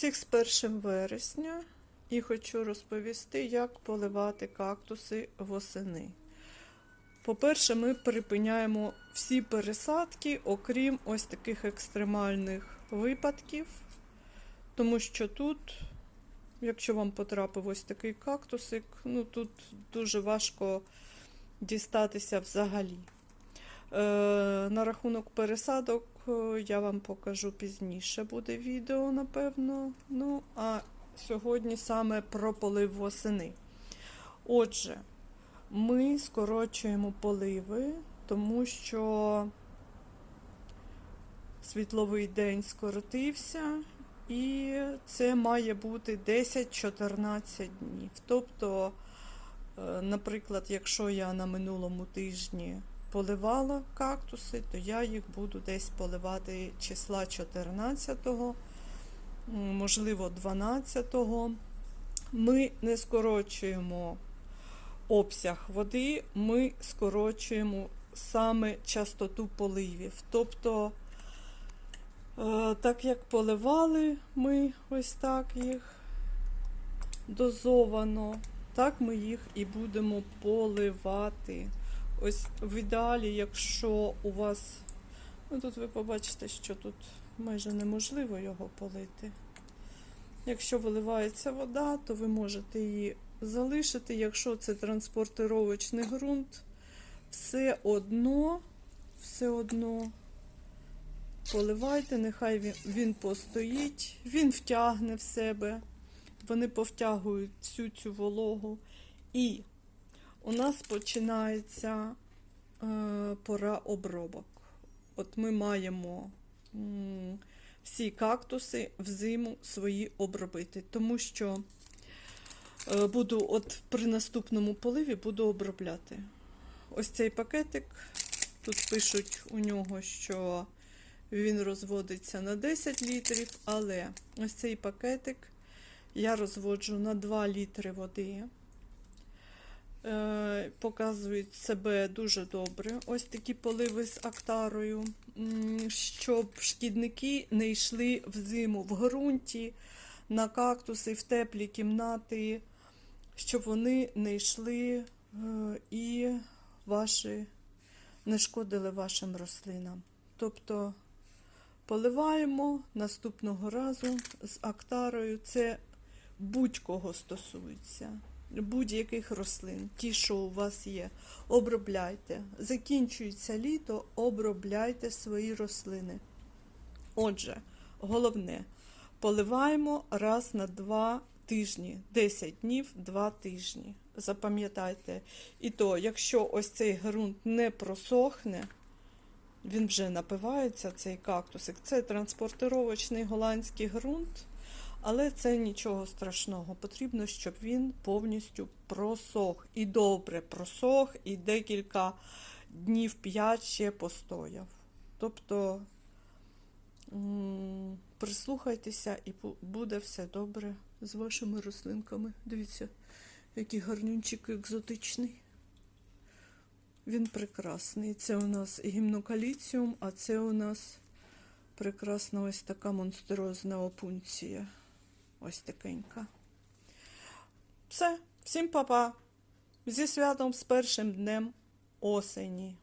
Всіх з 1 вересня і хочу розповісти, як поливати кактуси восени. По-перше, ми припиняємо всі пересадки, окрім ось таких екстремальних випадків, тому що тут, якщо вам потрапив ось такий кактусик, ну тут дуже важко дістатися взагалі. Е, на рахунок пересадок я вам покажу пізніше буде відео, напевно. Ну, а сьогодні саме про полив восени. Отже, ми скорочуємо поливи, тому що світловий день скоротився, і це має бути 10-14 днів. Тобто, е, наприклад, якщо я на минулому тижні поливала кактуси, то я їх буду десь поливати числа 14-го, можливо, 12-го. Ми не скорочуємо обсяг води, ми скорочуємо саме частоту поливів. Тобто, е, так як поливали ми ось так їх дозовано, так ми їх і будемо поливати. Ось в ідеалі, якщо у вас, ну тут ви побачите, що тут майже неможливо його полити. Якщо виливається вода, то ви можете її залишити. Якщо це транспортировочний ґрунт, все одно, все одно поливайте, нехай він, він постоїть, він втягне в себе, вони повтягують всю цю вологу. І у нас починається е, пора обробок. От ми маємо всі кактуси взиму свої обробити, тому що е, буду от при наступному поливі буду обробляти. Ось цей пакетик. Тут пишуть у нього, що він розводиться на 10 літрів, але ось цей пакетик я розводжу на 2 літри води. Е, Показують себе дуже добре. Ось такі поливи з актарою, щоб шкідники не йшли в зиму в ґрунті, на кактуси, в теплі кімнати, щоб вони не йшли е, і ваші не шкодили вашим рослинам. Тобто поливаємо наступного разу з актарою. Це будь-кого стосується будь-яких рослин, ті, що у вас є, обробляйте. Закінчується літо, обробляйте свої рослини. Отже, головне, поливаємо раз на два тижні, 10 днів, 2 тижні. Запам'ятайте. І то, якщо ось цей ґрунт не просохне, він вже напивається, цей кактусик. Це транспортировочний голландський ґрунт. Але це нічого страшного. Потрібно, щоб він повністю просох. І добре просох, і декілька днів 5 ще постояв. Тобто прислухайтеся і буде все добре з вашими рослинками. Дивіться, який гарнюнчик екзотичний. Він прекрасний. Це у нас гімнокаліціум, а це у нас прекрасна ось така монстрозна опунція. Ось такенька. Все, всім па-па. Зі святом з першим днем осені.